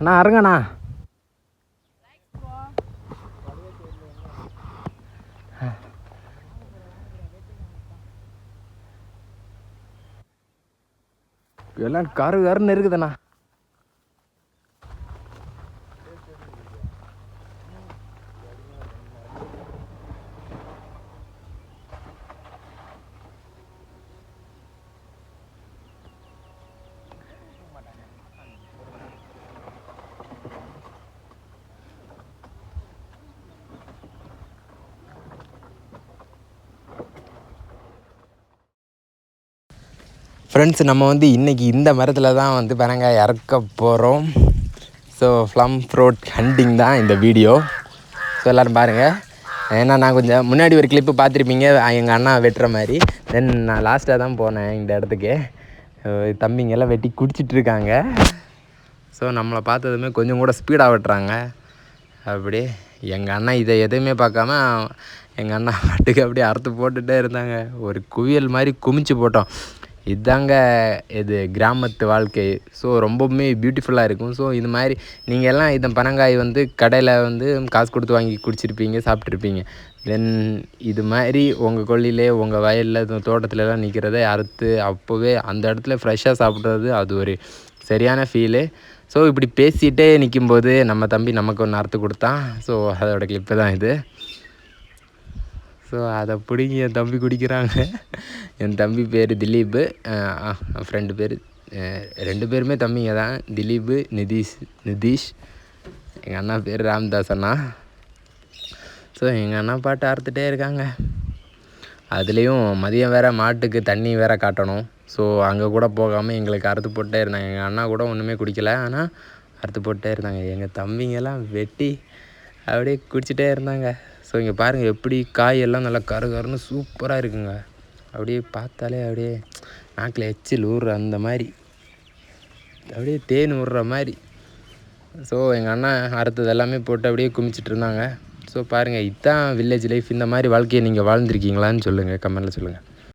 அண்ணா அருங்கண்ணா எல்லாம் கரு கருன்னு இருக்குதுண்ணா. ஃப்ரெண்ட்ஸ் நம்ம வந்து இன்றைக்கி இந்த மரத்தில் தான் வந்து பனங்காய் இறக்க போகிறோம் ஸோ ஃப்ளம் ஃப்ரூட் ஹண்டிங் தான் இந்த வீடியோ ஸோ எல்லோரும் பாருங்கள் ஏன்னா நான் கொஞ்சம் முன்னாடி ஒரு கிளிப்பு பார்த்துருப்பீங்க. எங்கள் அண்ணா வெட்டுற மாதிரி. தென் நான் லாஸ்ட்டாக தான் போனேன் இந்த இடத்துக்கு. தம்பிங்கெல்லாம் வெட்டி குடிச்சிட்ருக்காங்க ஸோ நம்மளை பார்த்ததுமே கொஞ்சம் கூட ஸ்பீடாக வெட்டுறாங்க. அப்படி எங்கள் அண்ணா இதை எதையுமே பார்க்காம எங்கள் அண்ணா பாட்டுக்கு அப்படியே அறுத்து போட்டுகிட்டே இருந்தாங்க. ஒரு குவியல் மாதிரி குமிச்சு போட்டோம். இதாங்க இது கிராமத்து வாழ்க்கை. ஸோ ரொம்பவுமே பியூட்டிஃபுல்லாக இருக்கும். ஸோ இது மாதிரி நீங்கள் எல்லாம் இந்த பனங்காய் வந்து கடையில் வந்து காசு கொடுத்து வாங்கி குடிச்சிருப்பீங்க சாப்பிட்ருப்பீங்க தென் இது மாதிரி உங்கள் கொல்லிலே உங்கள் வயலில் தோட்டத்துலலாம் நிற்கிறத அறுத்து அப்போவே அந்த இடத்துல ஃப்ரெஷ்ஷாக சாப்பிட்றது அது ஒரு சரியான ஃபீலு ஸோ இப்படி பேசிகிட்டே நிற்கும்போது நம்ம தம்பி நமக்கு ஒன்று அறுத்து கொடுத்தான். ஸோ அதோட கிளிப்பு தான் இது. ஸோ அதை பிடிங்கி என் தம்பி குடிக்கிறாங்க. என் தம்பி பேர் திலீப். ஃப்ரெண்டு பேர் ரெண்டு பேருமே தம்பிங்க தான். திலீப் நிதிஷ் நிதிஷ். எங்கள் அண்ணா பேர் ராம்தாஸ் அண்ணா. ஸோ எங்கள் அண்ணா பாட்டு அறுத்துட்டே இருக்காங்க. அதுலேயும் மதியம் வேறு மாட்டுக்கு தண்ணி வேற காட்டணும். ஸோ அங்கே கூட போகாமல் எங்களுக்கு அறுத்து போட்டே இருந்தாங்க. எங்கள் அண்ணா கூட ஒன்றுமே குடிக்கல. ஆனால் அறுத்து போட்டே இருந்தாங்க. எங்கள் தம்பிங்கெல்லாம் வெட்டி அப்படியே குடிச்சிட்டே இருந்தாங்க. ஸோ இங்கே பாருங்கள் எப்படி காய் எல்லாம் நல்லா கரு கருன்னு சூப்பராக இருக்குங்க. அப்படியே பார்த்தாலே அப்படியே நாக்கில் எச்சில் ஊறுற அந்த மாதிரி. அப்படியே தேன் விடுற மாதிரி. ஸோ எங்கள் அண்ணா அறுத்தது எல்லாமே போட்டு அப்படியே குமிச்சிட்டு இருந்தாங்க. ஸோ பாருங்கள் இதுதான் வில்லேஜ் லைஃப் இந்த மாதிரி வாழ்க்கையை நீங்கள் வாழ்ந்துருக்கீங்களான்னு சொல்லுங்கள் கமெண்டில் சொல்லுங்கள்